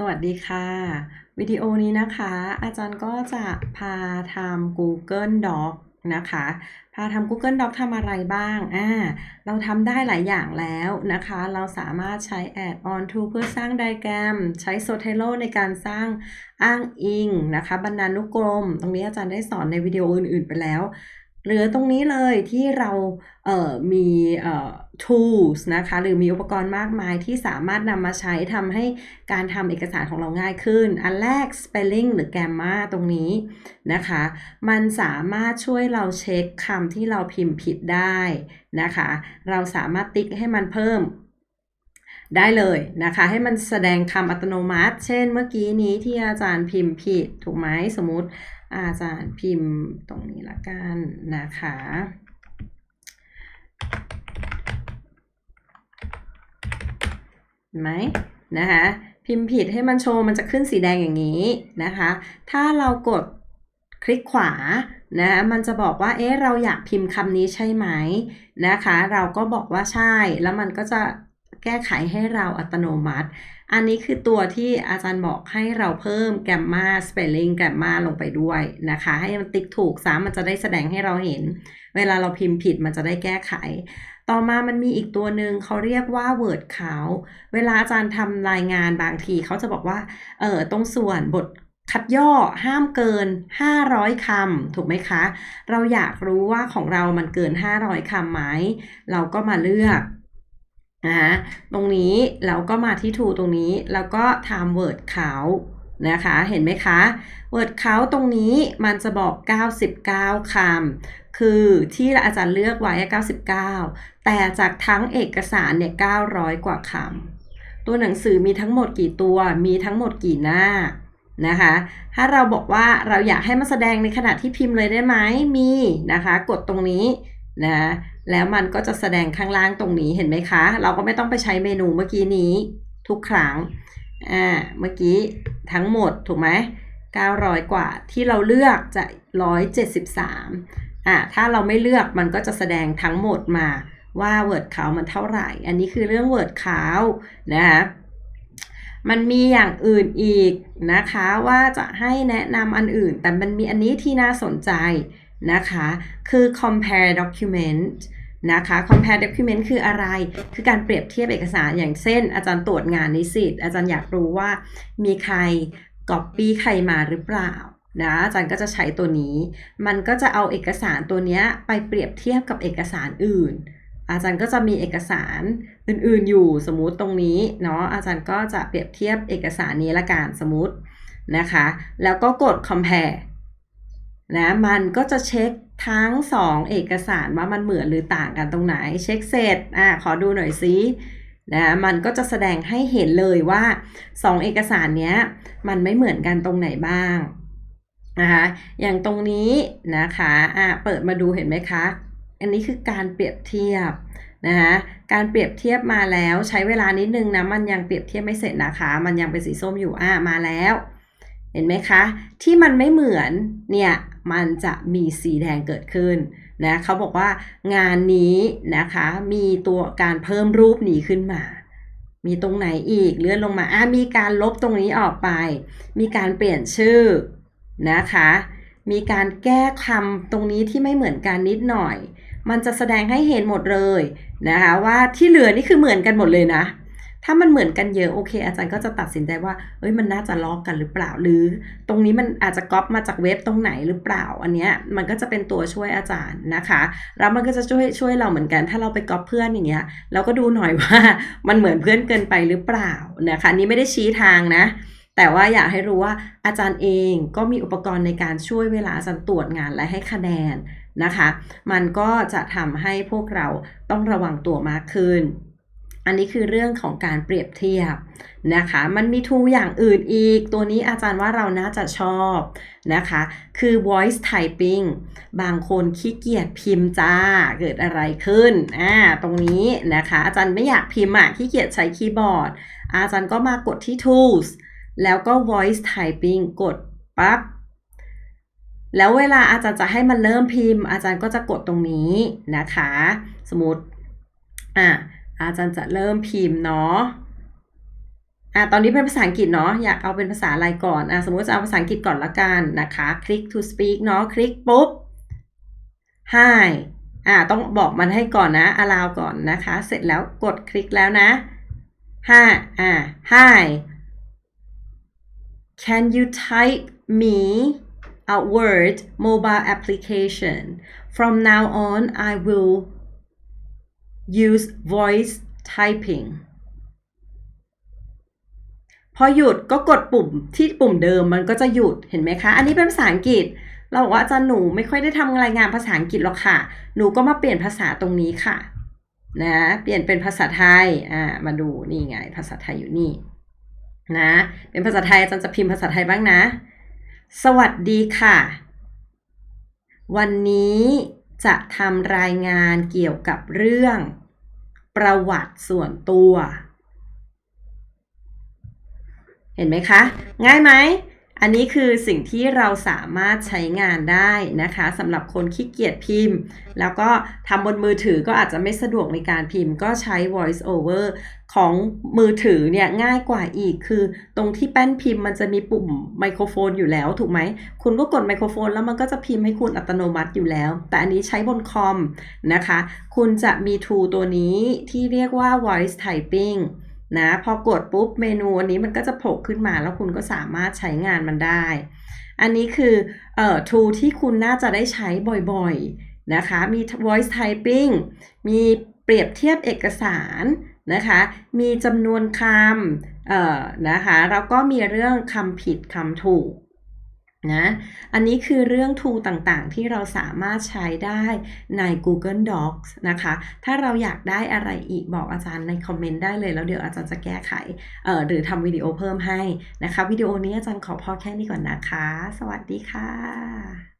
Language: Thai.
สวัสดีค่ะ วิดีโอนี้นะคะ อาจารย์ก็จะพาทำ Google Doc นะคะ พาทำ Google Doc ทำอะไรบ้าง อ่า เราทำได้หลายอย่างแล้วนะคะ เราสามารถใช้ Add on to เพื่อสร้างไดแกรม ใช้ Zotero ในการสร้างอ้างอิงนะคะ บรรณานุกรม ตรงนี้อาจารย์ได้สอนในวิดีโออื่น ๆ ไปแล้ว หลือตรงนี้เลยที่เราเมีเอ่อ tools นะคะหรือมีอุปกรณ์มากมายที่สามารถนำมาใช้ทำให้การทำเอกสารของเราง่ายขึ้น อันแรก spelling หรือ grammar ตรงนี้นะคะ มันสามารถช่วยเราเช็คคำที่เราพิมพ์ผิดได้นะคะ เราสามารถติ๊กให้มันเพิ่ม ได้เลยนะคะ ให้มันแสดงคำอัตโนมัติ เช่นเมื่อกี้นี้ที่อาจารย์พิมพ์ผิดถูกไหมสมมติอาจารย์พิมพ์ตรงนี้ละกันนะคะ เห็นไหมนะคะพิมพ์ผิดให้มันโชว์มันจะขึ้นสีแดงอย่างนี้นะคะ ถ้าเรากดคลิกขวานะมันจะบอกว่าเอ๊ะเราอยากพิมพ์คำนี้ใช่ไหมนะคะ เราก็บอกว่าใช่แล้วมันก็จะ แก้ไขให้เราอัตโนมัติ อันนี้คือตัวที่อาจารย์บอกให้เราเพิ่มแกรมมาสเปลลิงแกรมมาลงไปด้วยนะคะ ให้มันติ๊กถูกซ้ำมันจะได้แสดงให้เราเห็น เวลาเราพิมพ์ผิดมันจะได้แก้ไข ต่อมามันมีอีกตัวหนึ่งเขาเรียกว่า word count เวลาอาจารย์ทำรายงานบางทีเขาจะบอกว่า เออตรงส่วนบทคัดย่อห้ามเกิน 500คำถูกไหมคะ เราอยากรู้ว่าของเรามันเกิน 500คำไหม เราก็มาเลือก นะตรงนี้เราก็มาที่ to ตรงนี้ แล้วก็ทำ word count นะคะ เห็นไหมคะ word count ตรงนี้มันจะบอก 99 คำ คือที่อาจารย์เลือกไว้ 99 แต่จากทั้งเอกสารเนี่ย 900 กว่าคำ ตัวหนังสือมีทั้งหมดกี่ตัว มีทั้งหมดกี่หน้านะคะ ถ้าเราบอกว่าเราอยากให้มันแสดงในขณะที่พิมพ์เลยได้ไหมมีนะคะ กดตรงนี้ นะแล้วมันก็จะแสดงข้างล่างตรงนี้เห็นไหมคะ เราก็ไม่ต้องไปใช้เมนูเมื่อกี้นี้ทุกครั้งอ่าเมื่อกี้ทั้งหมดถูกไหม900 กว่าที่เราเลือกจะ 173อ่าถ้าเราไม่เลือกมันก็จะแสดงทั้งหมดมาว่า word count มันเท่าไหร่ อันนี้คือเรื่อง word count นะคะมันมีอย่างอื่นอีกนะคะว่าจะให้แนะนำอันอื่น แต่มันมีอันนี้ที่น่าสนใจ นะคะ คือ compare document นะคะ compare document คืออะไร คือการเปรียบเทียบเอกสารอย่างเช่น อาจารย์ตรวจงานนิสิต อาจารย์อยากรู้ว่ามีใคร copy ใครมาหรือเปล่านะอาจารย์ก็จะใช้ตัวนี้ มันก็จะเอาเอกสารตัวนี้ไปเปรียบเทียบกับเอกสารอื่น อาจารย์ก็จะมีเอกสารอื่นๆอยู่สมมุติตรงนี้เนาะ อาจารย์ก็จะเปรียบเทียบเอกสารนี้ละกันสมมตินะคะ แล้วก็กด compare นะมันก็จะเช็คทั้ง 2 เอกสารว่ามันเหมือนหรือต่างกันตรงไหน เช็คเสร็จอะขอดูหน่อยซินะมันก็จะแสดงให้เห็นเลยว่า 2 เอกสารเนี้ยมันไม่เหมือนกันตรงไหนบ้างนะคะอย่างตรงนี้นะคะอะเปิดมาดูเห็นไหมคะ อันนี้คือการเปรียบเทียบนะคะการเปรียบเทียบมาแล้วใช้เวลานิดนึงนะมันยังเปรียบเทียบไม่เสร็จนะคะ มันยังเป็นสีส้มอยู่อะมาแล้ว เห็นไหมคะ ที่มันไม่เหมือนเนี่ย มันจะมีสีแดงเกิดขึ้นนะเขาบอกว่างานนี้นะคะมีตัวการเพิ่มรูปนี้ขึ้นมา มีตรงไหนอีกเลื่อนลงมาอะมีการลบตรงนี้ออกไป มีการเปลี่ยนชื่อนะคะ มีการแก้คำตรงนี้ที่ไม่เหมือนกันนิดหน่อย มันจะแสดงให้เห็นหมดเลยนะคะว่าที่เหลือนี่คือเหมือนกันหมดเลยนะ ถ้ามันเหมือนกันเยอะโอเค อาจารย์ก็จะตัดสินใจว่าเอ้ยมันน่าจะลอกกันหรือเปล่า หรือ ตรงนี้มันอาจจะก๊อปมาจากเว็บตรงไหนหรือเปล่า อันเนี้ยมันก็จะเป็นตัวช่วยอาจารย์นะคะแล้วมันก็จะช่วยช่วยเราเหมือนกัน ถ้าเราไปก๊อปเพื่อนอย่างเงี้ยเราก็ดูหน่อยว่ามันเหมือนเพื่อนเกินไปหรือเปล่านะคะนี่ไม่ได้ชี้ทางนะแต่ว่าอยากให้รู้ว่าอาจารย์เองก็มีอุปกรณ์ในการช่วยเวลาอาจารย์ตรวจงานและให้คะแนนนะคะ มันก็จะทำให้พวกเราต้องระวังตัวมากขึ้น อันนี้คือเรื่องของการเปรียบเทียบนะคะ มันมีทูอย่างอื่นอีก ตัวนี้อาจารย์ว่าเราน่าจะชอบนะคะ คือ voice typing บางคนขี้เกียจพิมพ์จ้า เกิดอะไรขึ้น อ่า ตรงนี้นะคะ อาจารย์ไม่อยากพิมพ์อะขี้เกียจใช้คีย์บอร์ด อาจารย์ก็มากดที่ tools แล้วก็ voice typing กดปั๊บ แล้วเวลาอาจารย์จะให้มันเริ่มพิมพ์ อาจารย์ก็จะกดตรงนี้นะคะ สมมติ อะ อาจารย์จะเริ่มพิมพ์เนาะอะตอนนี้เป็นภาษาอังกฤษเนาะอยากเอาเป็นภาษาอะไรก่อนอะสมมติจะเอาภาษาอังกฤษก่อนละกันนะคะ คลิก to speak เนาะคลิกปุ๊บ hi อะต้องบอกมันให้ก่อนนะ allow ก่อนนะคะ เสร็จแล้วกดคลิกแล้วนะ hi อะ hi can you type me a word mobile application from now on I will use voice typing พอหยุดก็กดปุ่มที่ปุ่มเดิมมันก็จะหยุดเห็นไหมคะ อันนี้เป็นภาษาอังกฤษ เราบอกว่าอาจารย์หนูไม่ค่อยได้ทำรายงานภาษาอังกฤษหรอกค่ะ หนูก็มาเปลี่ยนภาษาตรงนี้ค่ะ นะ เปลี่ยนเป็นภาษาไทย อ่า มาดูนี่ไง ภาษาไทยอยู่นี่ นะ เป็นภาษาไทยอาจารย์จะพิมพ์ภาษาไทยบ้างนะ สวัสดีค่ะ วันนี้ จะทำรายงานเกี่ยวกับเรื่อง ประวัติส่วนตัว เห็นไหมคะ ง่ายไหม อันนี้คือสิ่งที่เราสามารถใช้งานได้นะคะสำหรับคนขี้เกียจพิมพ์ แล้วก็ทำบนมือถือก็อาจจะไม่สะดวกในการพิมพ์ ก็ใช้ voice over ของมือถือเนี่ยง่ายกว่าอีกคือ ตรงที่แป้นพิมพ์มันจะมีปุ่มไมโครโฟนอยู่แล้วถูกไหม คุณก็กดไมโครโฟนแล้วมันก็จะพิมพ์ให้คุณอัตโนมัติอยู่แล้ว แต่อันนี้ใช้บนคอมนะคะ คุณจะมี tool ตัวนี้ที่เรียกว่า voice typing นะพอกดปุ๊บเมนูอันนี้มันก็จะโผล่ขึ้นมาแล้วคุณก็สามารถใช้งานมันได้ อันนี้คือเอ่อ tool ที่คุณน่าจะได้ใช้บ่อยๆนะคะ มี voice typing มีเปรียบเทียบเอกสารนะคะ มีจำนวนคำเอ่อนะคะ แล้วก็มีเรื่องคำผิดคำถูก นะอันนี้คือเรื่อง tool ต่างๆ ที่เราสามารถใช้ได้ใน Google Docs นะคะ ถ้าเราอยากได้อะไรอีกบอกอาจารย์ในคอมเมนต์ได้เลย แล้วเดี๋ยวอาจารย์จะแก้ไขเอ่อหรือทำวิดีโอเพิ่มให้นะคะ วิดีโอนี้อาจารย์ขอพอแค่นี้ก่อนนะคะ สวัสดีค่ะ